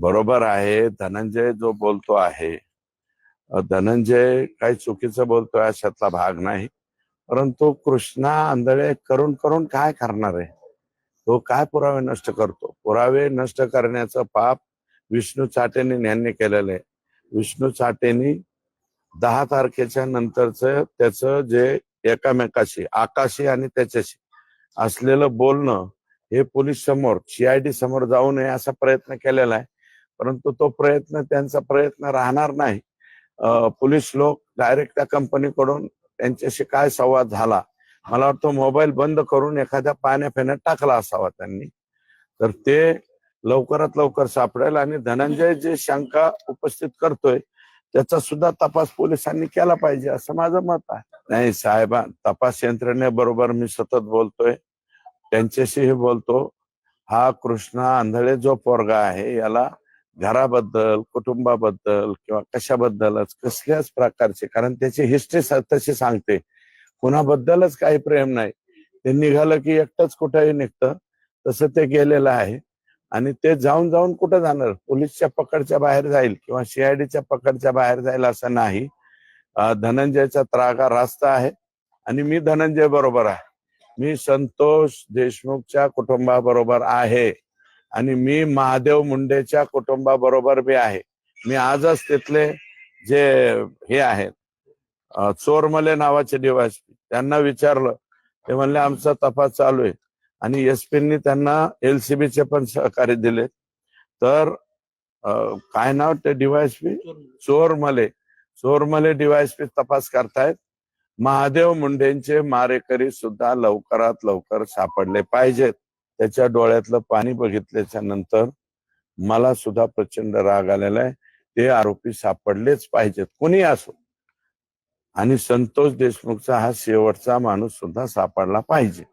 बरोबर आहे धनंजय जो बोलतो आहे. धनंजय काही चुकीचं बोलतोय अशातला भाग नाही. परंतु कृष्णा आंधळे करून करून काय करणार आहे? तो काय पुरावे नष्ट करतो? पुरावे नष्ट करण्याचं पाप विष्णू चाटेने यांनी केलेलं आहे. विष्णू चाटेनी दहा तारखेच्या नंतरच त्याचं जे एकामेकाशी आकाशी आणि त्याच्याशी असलेलं बोलणं हे पोलीस समोर सीआयडी समोर जाऊ नये असा प्रयत्न केलेला आहे. परंतु तो प्रयत्न त्यांचा प्रयत्न राहणार नाही. पोलीस लोक डायरेक्ट त्या कंपनीकडून त्यांच्याशी काय संवाद झाला? मला वाटतं मोबाईल बंद करून एखाद्या पाण्या फेण्यात टाकला असावा त्यांनी. तर ते लवकरात लवकर सापडेल आणि धनंजय जे शंका उपस्थित करतोय त्याचा सुद्धा तपास पोलिसांनी केला पाहिजे असं माझं मत आहे. नाही साहेबा तपास यंत्रणेबरोबर मी सतत बोलतोय. त्यांच्याशीही बोलतो. हा कृष्णा आंधळे जो पोरगा आहे याला घराबद्दल कुटुंबाबद्दल किंवा कशाबद्दलच कसल्याच प्रकारचे कारण त्याची हिस्ट्री तशी सांगते. कुणाबद्दलच काही प्रेम नाही. ते निघालं की एकटंच कुठंही निघतं. तसं ते गेलेलं आहे. आणि ते जाऊन जाऊन कुठं जाणार? पोलीसच्या पकडच्या बाहेर जाईल किंवा सीआयडीच्या पकडच्या बाहेर जाईल असं नाही. धनंजयचा त्रागा रास्त आहे आणि मी धनंजय बरोबर आहे. मी संतोष देशमुखच्या कुटुंबाबरोबर आहे. आणि मी महादेव मुंडेच्या कुटुंबाबरोबर बी आहे. मी आजच तिथले जे हे आहेत चोरमले नावाचे डिवाइस त्यांना विचारलं. ते म्हणले आमचा तपास चालू आहे. आणि एसपींनी त्यांना एलसीबीचे पण सहकार्य दिले. तर काय नाव ते पी चोरमले. चोरमले पी तपास करतायत. महादेव मुंडेंचे मारेकरी सुद्धा लवकरात लवकर सापडले पाहिजेत. त्याच्या डोळ्यातलं पाणी बघितल्याच्या नंतर मला सुद्धा प्रचंड राग आलेला आहे. ते आरोपी सापडलेच पाहिजेत. कोणी असो. आणि संतोष देशमुखचा हा शेवटचा माणूस सुद्धा सापडला पाहिजे.